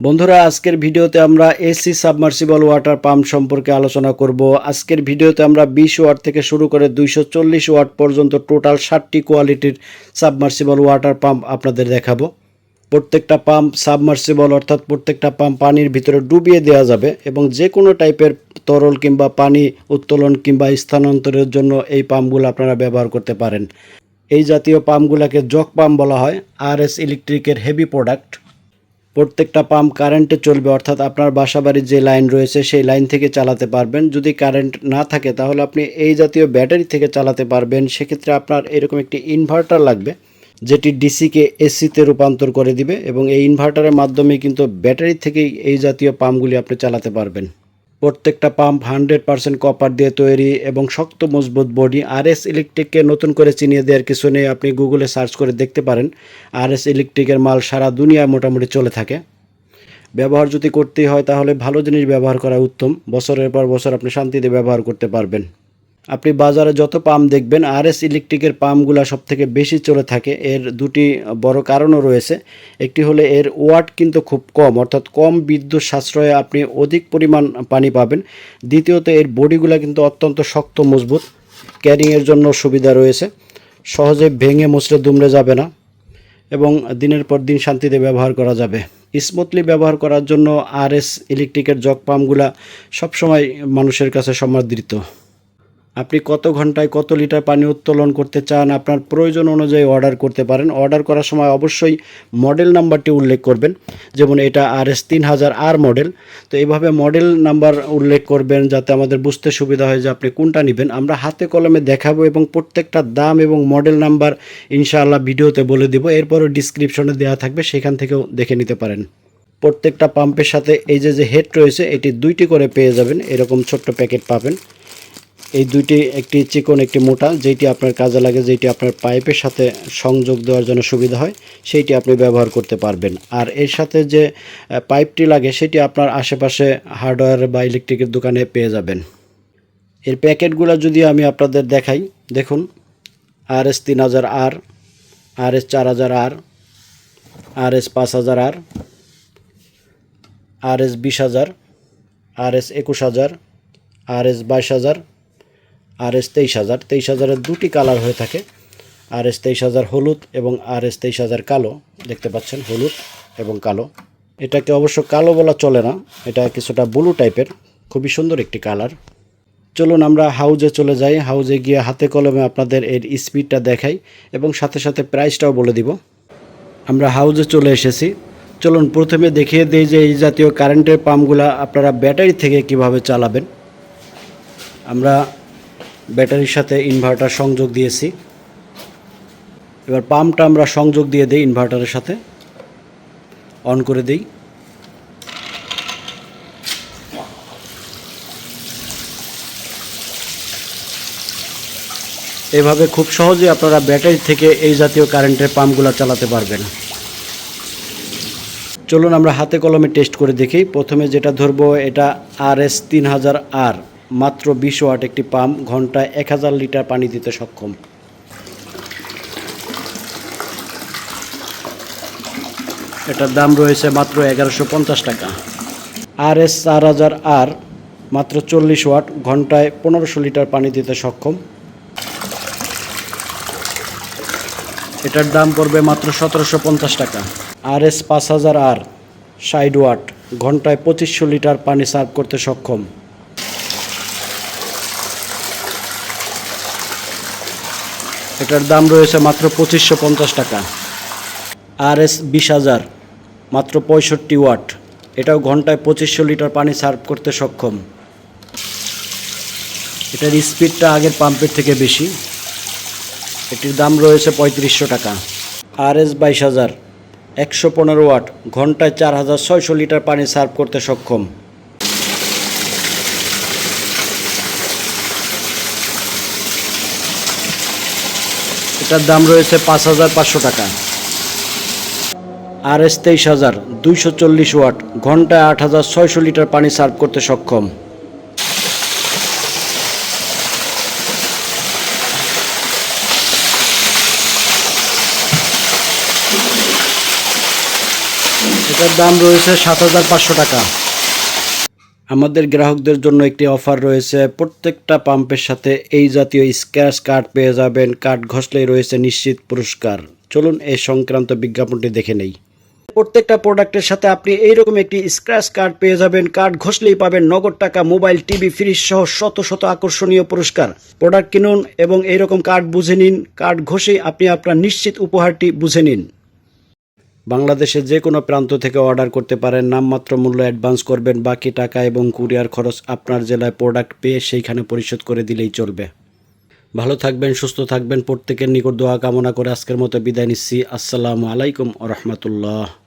বন্ধুরা, আজকের ভিডিওতে আমরা এসি সাবমার্সিবল ওয়াটার পাম্প সম্পর্কে আলোচনা করব। আজকের ভিডিওতে আমরা বিশ ওয়াট থেকে শুরু করে দুইশো চল্লিশ ওয়াট পর্যন্ত টোটাল ষাটটি কোয়ালিটির সাবমার্সিবল ওয়াটার পাম্প আপনাদের দেখাবো। প্রত্যেকটা পাম্প সাবমার্সিবল অর্থাৎ প্রত্যেকটা পাম্প পানির ভিতরে ডুবিয়ে দেওয়া যাবে এবং যে কোনো টাইপের তরল কিংবা পানি উত্তোলন কিংবা স্থানান্তরের জন্য এই পাম্পগুলো আপনারা ব্যবহার করতে পারেন। এই জাতীয় পাম্পগুলোকে জক পাম্প বলা হয়, আর এস ইলেকট্রিকের হেভি প্রোডাক্ট। প্রত্যেকটা পাম্প কারেন্টে চলবে, অর্থাৎ আপনার বাসাবাড়ির যে লাইন রয়েছে সেই লাইন থেকে চালাতে পারবেন। যদি কারেন্ট না থাকে তাহলে আপনি এই জাতীয় ব্যাটারি থেকে চালাতে পারবেন। সেক্ষেত্রে আপনার এরকম একটি ইনভার্টার লাগবে, যেটি ডিসিকে এসিতে রূপান্তর করে দিবে এবং এই ইনভার্টারের মাধ্যমে কিন্তু ব্যাটারি থেকেই এই জাতীয় পাম্পগুলি আপনি চালাতে পারবেন। প্রত্যেকটা পাম্প হান্ড্রেড পার্সেন্ট কপার দিয়ে তৈরি এবং শক্ত মজবুত বডি। আর এস ইলেকট্রিককে নতুন করে চিনিয়ে দেওয়ার কিছু নেই, আপনি গুগলে সার্চ করে দেখতে পারেন। আর এস ইলেকট্রিকের মাল সারা দুনিয়ায় মোটামুটি চলে থাকে। ব্যবহার যদি করতেই হয়, তাহলে ভালো জিনিস ব্যবহার করা উত্তম। বছরের পর বছর আপনি শান্তিতে ব্যবহার করতে পারবেন। আপনি বাজারে যত পাম্প দেখবেন আর এস ইলেকট্রিকের পাম্পগুলো সব থেকে বেশি চলে থাকে। এর দুটি বড় কারণও রয়েছে। একটি হলে এর ওয়াট কিন্তু খুব কম, অর্থাৎ কম বিদ্যুৎ সাশ্রয়ে আপনি অধিক পরিমাণ পানি পাবেন। দ্বিতীয়ত, এর বডিগুলো কিন্তু অত্যন্ত শক্ত, মজবুত। ক্যারিংয়ের জন্য সুবিধা রয়েছে। সহজে ভেঙে মুচড়ে দুমড়ে যাবে না এবং দিনের পর দিন শান্তিতে ব্যবহার করা যাবে। স্মুথলি ব্যবহার করার জন্য আর এস ইলেকট্রিকের জগ পাম্পগুলা সবসময় মানুষের কাছে সমাদৃত। আপনি কত ঘন্টায় কত লিটার পানি উত্তোলন করতে চান, আপনার প্রয়োজন অনুযায়ী অর্ডার করতে পারেন। অর্ডার করার সময় অবশ্যই মডেল নাম্বারটি উল্লেখ করবেন। যেমন এটা আর এস তিন হাজার আর মডেল। তো এইভাবে মডেল নাম্বার উল্লেখ করবেন যাতে আমাদের বুঝতে সুবিধা হয় যে আপনি কোনটা নেবেন। আমরা হাতে কলমে দেখাবো এবং প্রত্যেকটা দাম এবং মডেল নাম্বার ইনশাআল্লাহ ভিডিওতে বলে দেবো। এরপরও ডিসক্রিপশনে দেওয়া থাকবে, সেখান থেকেও দেখে নিতে পারেন। প্রত্যেকটা পাম্পের সাথে এই যে যে হেড রয়েছে, এটি দুইটি করে পেয়ে যাবেন। এরকম ছোট্ট প্যাকেট পাবেন। এই দুইটি একটি চিকন, একটি মোটা যেটি আপনার কাজে লাগে যেটি আপনার পাইপের সাথে সংযোগ দেওয়ার জন্য সুবিধা হয়, সেইটি আপনি ব্যবহার করতে পারবেন। আর এর সাথে যে পাইপটি লাগে, সেটি আপনার আশেপাশে হার্ডওয়্যার বা ইলেকট্রিকের দোকানে পেয়ে যাবেন। এর প্যাকেটগুলো যদি আমি আপনাদের দেখাই, দেখুন, আর এস তিন হাজার আর আর এস চার হাজার আর আর এস পাঁচ হাজার আর আর এস বিশ হাজার, আর এস একুশ হাজার, আর এস বাইশ হাজার আর এস তেইশ হাজার, তেইশ হাজারের দুটি কালার হয়ে থাকে। আর এস তেইশ হাজার হলুদ এবং আর এস তেইশ হাজার কালো। দেখতে পাচ্ছেন, হলুদ এবং কালো। এটাকে অবশ্য কালো বলা চলে না, এটা কিছুটা ব্লু টাইপের, খুবই সুন্দর একটি কালার। চলুন আমরা হাউজে চলে যাই। হাউজে গিয়ে হাতে কলমে আপনাদের এর স্পিডটা দেখাই এবং সাথে সাথে প্রাইসটাও বলে দিব। আমরা হাউজে চলে এসেছি। চলুন প্রথমে দেখিয়ে দিই যে এই জাতীয় কারেন্টের পাম্পগুলো আপনারা ব্যাটারি থেকে কীভাবে চালাবেন। আমরা ব্যাটারির সাথে ইনভার্টার সংযোগ দিয়েছি। এবার পাম্পটা আমরা সংযোগ দিয়ে দিই ইনভার্টারের সাথে। অন করে দিই। এভাবে খুব সহজে আপনারা ব্যাটারি থেকে এই জাতীয় কারেন্টের পাম্পগুলো চালাতে পারবেন। চলুন আমরা হাতে কলমে টেস্ট করে দেখি। প্রথমে যেটা ধরবো, এটা আর এস তিন হাজার আর মাত্র বিশ ওয়াট একটি পাম্প, ঘন্টায় এক হাজার লিটার পানি দিতে সক্ষম। এটার দাম রয়েছে মাত্র এগারোশো পঞ্চাশ টাকা। আর এস চার হাজার আর মাত্র চল্লিশ ওয়াট, ঘন্টায় পনেরোশো লিটার পানি দিতে সক্ষম। এটার দাম পড়বে মাত্র সতেরোশো পঞ্চাশ টাকা। আর এস পাঁচ হাজার আর ষাট ওয়াট, ঘন্টায় পঁচিশশো লিটার পানি সার্ভ করতে সক্ষম। এটার দাম রয়েছে মাত্র পঁচিশশো পঞ্চাশ টাকা। আর এস বিশ হাজার, মাত্র পঁয়ষট্টি ওয়াট। এটাও ঘন্টায় পঁচিশশো লিটার পানি সার্ভ করতে সক্ষম। এটার স্পিডটা আগের পাম্পের থেকে বেশি। এটির দাম রয়েছে পঁয়ত্রিশশো টাকা। আর এস বাইশ হাজার, একশো পনেরো ওয়াট, ঘন্টায় চার হাজার ছয়শো লিটার পানি সার্ভ করতে সক্ষম। এটার দাম রয়েছে পাঁচ হাজার পাঁচশো টাকা। আর এস তেইশ হাজার দুইশো চল্লিশ ওয়াট, ঘন্টায় আট হাজার ছয়শো লিটার পানি সার্ভ করতে সক্ষম। এটার দাম রয়েছে সাত হাজার পাঁচশো টাকা। আমাদের গ্রাহকদের জন্য একটি অফার রয়েছে। প্রত্যেকটা পাম্পের সাথে এই জাতীয় স্ক্র্যাচ কার্ড পেয়ে যাবেন। কার্ড ঘষলেই রয়েছে নিশ্চিত পুরস্কার। চলুন এই সংক্রান্ত বিজ্ঞাপনটি দেখে নেই। প্রত্যেকটা প্রোডাক্টের সাথে আপনি এইরকম একটি স্ক্র্যাচ কার্ড পেয়ে যাবেন। কার্ড ঘষলেই পাবেন নগদ টাকা, মোবাইল, টিভি, ফ্রিজ সহ শত শত আকর্ষণীয় পুরস্কার। প্রোডাক্ট কিনুন এবং এইরকম কার্ড বুঝে নিন। কার্ড ঘষেই আপনি আপনার নিশ্চিত উপহারটি বুঝে নিন। বাংলাদেশের যে কোনো প্রান্ত থেকে অর্ডার করতে পারেন। নামমাত্র মূল্য অ্যাডভান্স করবেন। বাকি টাকা এবং কুরিয়ার খরচ আপনার জেলায় প্রোডাক্ট পেয়ে সেইখানে পরিশোধ করে দিলেই চলবে। ভালো থাকবেন, সুস্থ থাকবেন। প্রত্যেকের নিকট দোয়া কামনা করে আজকের মতো বিদায় নিচ্ছি। আসসালামু আলাইকুম রহমতুল্লাহ।